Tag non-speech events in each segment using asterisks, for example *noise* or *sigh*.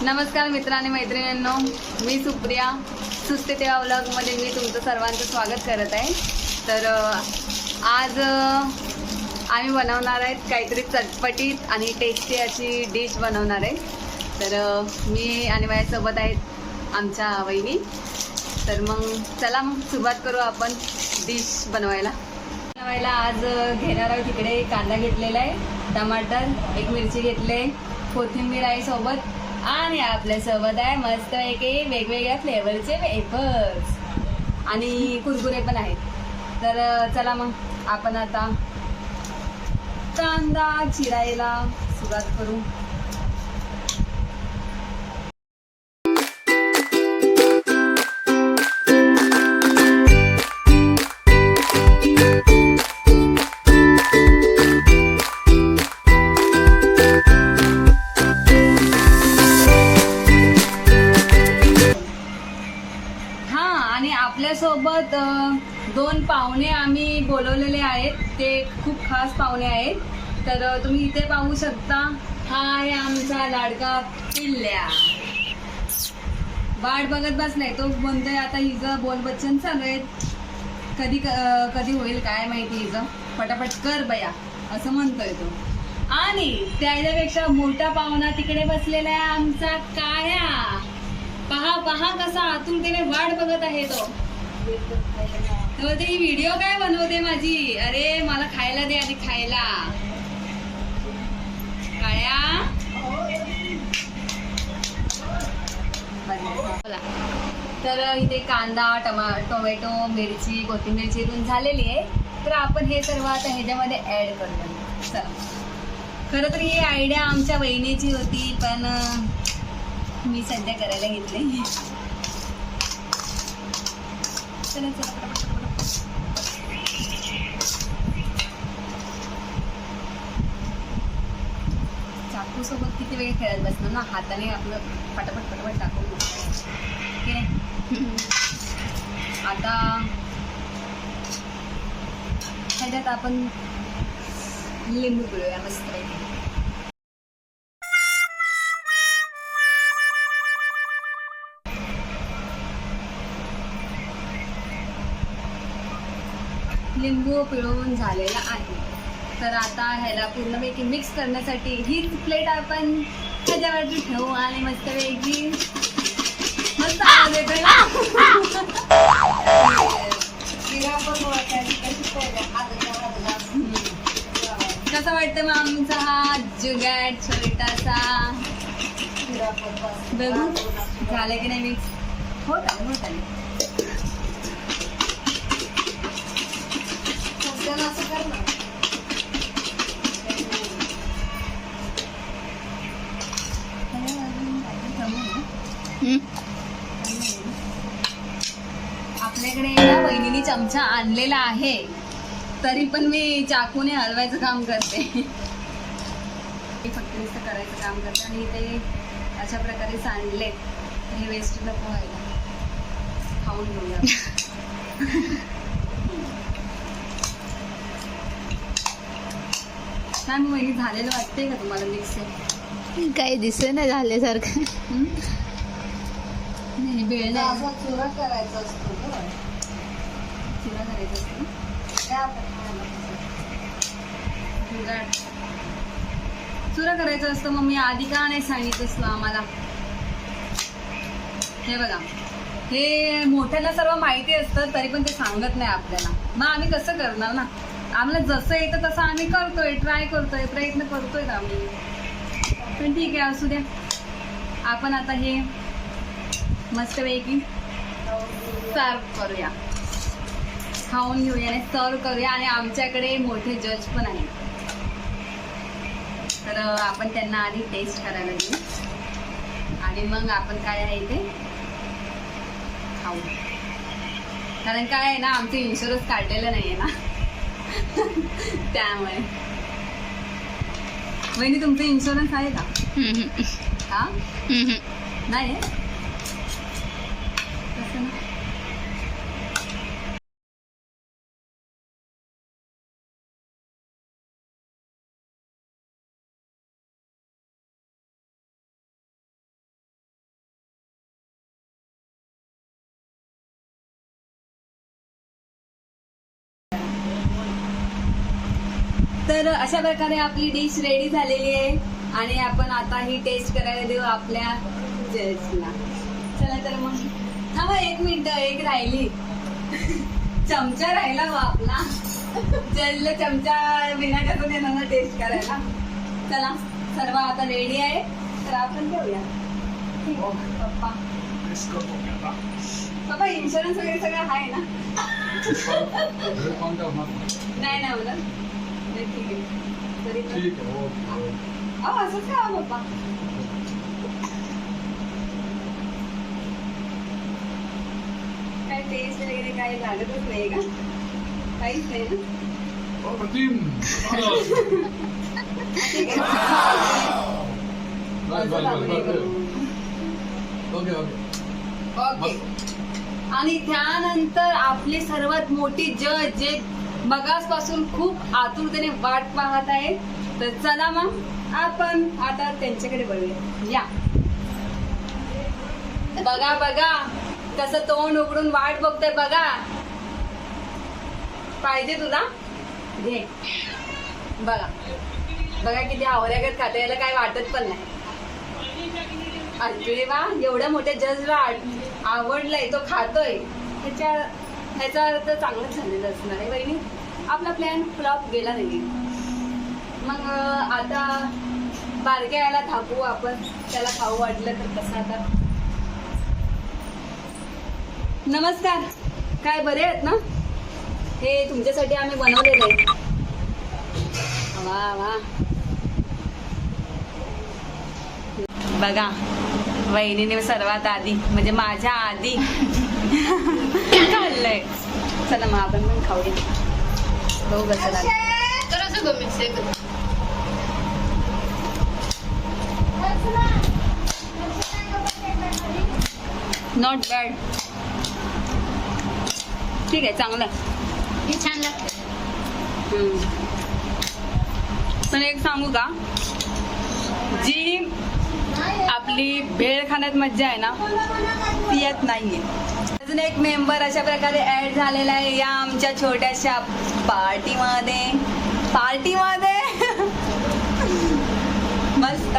नमस्कार मित्रांनी मैत्रिणींनो मी सुप्रिया. सुस्ते तेव्हा व्लॉगमध्ये मी तुमचं सर्वांचं स्वागत करत आहे. तर आज आम्ही बनवणार आहेत काहीतरी चटपटीत आणि टेस्टी अशी डिश बनवणार आहे. तर मी आणि माझ्यासोबत आहेत आमच्या वहिनी. तर मग चला मग सुरुवात करू आपण डिश बनवायला. बनवायला आज घेणार आहोत तिकडे कांदा घेतलेला आहे टमाटर एक मिरची घेतले कोथिंबीर आहे सोबत आणि आपल्यासोबत आहे मस्त एक वेगवेगळ्या फ्लेवरचे वेफर्स आणि कुरकुरे पण आहेत. तर चला मग आपण आता कांदा चिरायला सुरुवात करू. ते खूप खास पाहुणे आहेत. तर तुम्ही इथे पाहू शकता हा आहे आमचा लाडका पिल्ल्या. वाट बघत बसलाय तो म्हणतोय आता हिचं बोल बच्चन चालू आहेत. कधी कधी होईल काय माहिती हिचं? पटापट कर बया असं म्हणतोय तो. आणि त्याच्यापेक्षा मोठा पाहुणा तिकडे बसलेला आहे आमचा काळ्या पहा पहा कसा आतुरतेने वाट बघत आहे तो. तो बोलते ही व्हिडिओ काय बनवते माझी? अरे मला खायला दे आधी खायला. काळ्या. बोला. तर इथे कांदा टमा टोमॅटो मिरची कोथिंबीर चिरून झालेली आहे. तर आपण हे सर्व आता ह्याच्यामध्ये ऍड करतो चला. खरं तर ही आयडिया आमच्या बहिणीची होती पण मी सध्या करायला घेतली चला चला. चाकू सोबत किती वेळ खेळत बसणार ना? हाताने आपलं पटापट पटापट टाकून ठीक आहे आता ह्याच्यात आपण लिंबू पिळूया मस्त लिंबू पिळून झालेला आहे. तर आता ह्याला पूर्णपैकी मिक्स करण्यासाठी हीच प्लेट आपण ह्याच्यावरती ठेवू आणि मस्तपैकी मस्त आवाज येतोय ना? हम्म. कसं वाटतं मग आमचा हा जुगाड छोटासा? बघू. झालं की नाही मिक्स होत आले होत आले आपल्याकडे ना वहिनीने चमचा आणलेला आहे. तरी पण मी चाकूने हलवायचं काम करते. फक्त नुसतं करायचं काम करते आणि ते अशा प्रकारे सांडले. हे वेस्ट नको व्हायला. खाऊन घेऊया *laughs* काय झालेलं वाटते का तुम्हाला मिक्स काही दिसे नाही झाल्यासारखं. नाही वेळ नाही. चुरा करायचा असतो गं. चुरा करायचा असतो काय आपण खायला जुगाड. चुरा करायचं असतं मग मी आधी का नाही सांगितलं असतं आम्हाला? हे बघा. हे मोठ्याला सर्व माहिती असतं तरी पण ते सांगत नाही आपल्याला. मग आम्ही कसं करणार ना? आम्हाला जसं येतं तसं आम्ही करतोय ट्राय करतोय प्रयत्न करतोय आम्ही. पण ठीक आहे असू द्या. आपण आता हे मस्तपैकी सर्व करूया. खाऊन घेऊया आणि सर्व करूया आणि आमच्याकडे मोठे जज पण आहेत. तर आपण त्यांना आधी टेस्ट करायला घेऊ आणि मग आपण काय आहे ते खाऊ. कारण काय आहे ना आमचं इन्शुरन्स काढलेलं नाही आहे ना. त्यामुळे. वहिनी तुमचं इन्शुरन्स आहे का? हा? नाही? कसं ना तर अशा प्रकारे आपली डिश रेडी झालेली आहे. आणि आपण आता ही टेस्ट करायला देऊ आपल्या जजला चला तर मग थांबा एक मिनिट एक राहिली. चमचा राहिला मग आपला. जजला चमचा विना कसं देणार ना टेस्ट करायला. चला सर्व आता रेडी आहे. तर आपण घेऊया. आहे, पप्पा. पप्पा इन्शुरन्स वगैरे सगळं आहे ना? *laughs* नाही नाही मला ठीक आहे. तरी पण. अहो असंच का पप्पा. काय टेस्ट वगैरे काही लागतच नाही का? काहीच नाही ना? ठीक आहे असं आपण हे करू. ओके आणि त्यानंतर आपली सर्वात मोठी जज जे मगासपासून खूप आतुरतेने वाट पाहत आहे. तर चला मग आपण आता त्यांच्याकडे बघूया. या. बघा बघा. कसं तोंड उघडून वाट बघतोय बघा. पाहिजे तुला? घे. बघा. बघा किती आवऱ्यागत खाते याला काय वाटत पण नाही. अरे वा एवढ्या मोठ्या जजला आवडलाय तो खातोय. ह्याच्या ह्याचा अर्थ चांगलंच झालेलं असणार आहे बहिणी आपला प्लॅन फ्लॉप गेला नाही. मग आता बारक्या यायला थापू आपण. त्याला खाऊ वाटलं तर कसं आता? नमस्कार. काय बरे आहेत ना? हे तुमच्यासाठी आम्ही बनवलेलं आहे. वा वा. बघा वहिनीने सर्वात आधी म्हणजे माझ्या आधी *laughs* खाल्लंय. चला मग आपण पण खाऊया. बघू कसं नॉट बॅड ठीक आहे चांगलं हे छान लागतं. पण एक सांगू का? जी आपली भेळ खाण्यात मज्जा आहे ना? ती येत नाहीये. अजून एक मेंबर अशा प्रकारे ऍड झालेला आहे या आमच्या छोट्याशा पार्टीमध्ये पार्टीमध्ये मस्त.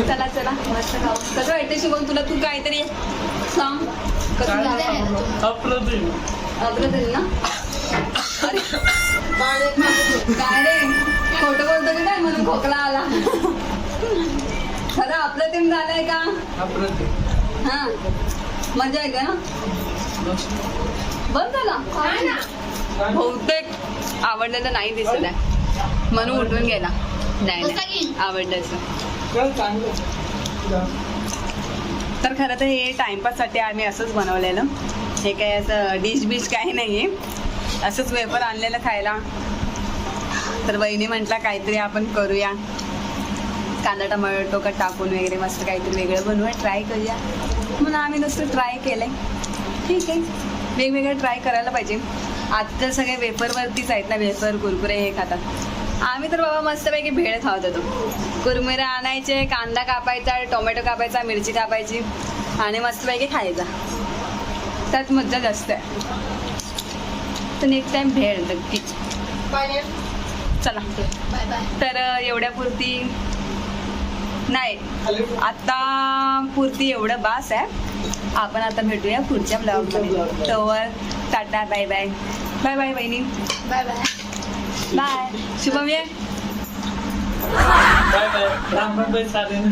चला चला. मस्त खाऊ. कसं वाटतं शुभम तुला तू काहीतरी सांग? कसं ना? अरे काय रे खोटं बोलतो की काय? म्हणून खोकला आला. खरं अप्रतिम झालंय का? हा. मजा आहे का ना? बंद झाला. बहुतेक आवडलेलं नाही दिसत आहे. म्हणून उठून गेला. नाही नाही. आवडल्याचं तर खरं तर हे टाइमपाससाठी आम्ही असंच बनवलेलं. हे काही असं डिश बिश काही नाही आहे असंच वेफर आणलेलं खायला. तर वहिनी म्हटला काहीतरी आपण करूया. कांदा टमाटो का टाकून वगैरे मस्त काहीतरी वेगळं बनवूया ट्राय करूया. म्हणून आम्ही नुसतं ट्राय केलंय. ठीक आहे. वेगवेगळं ट्राय करायला पाहिजे. आता तर सगळे वेफरवरतीच आहेत ना वेफर कुरकुरे हे खातात. आम्ही तर बाबा मस्तपैकी भेळ खात होतो. कुरमुरे आणायचे कांदा कापायचा टोमॅटो कापायचा मिरची कापायची आणि मस्तपैकी खायचा. त्यात मज्जा जास्त आहे. तर नेक्स्ट टाइम भेळ नक्कीच. चला. बाय बाय तर एवढ्या पुरती नाही. आता पुरती एवढं बास आहे. आपण आता भेटूया पुढच्या ब्लॉगमध्ये तोवर tata bye bye bye bye बहिणी बाय बाय बाय शुभम ये. बाय बाय राम राम बाई चालेल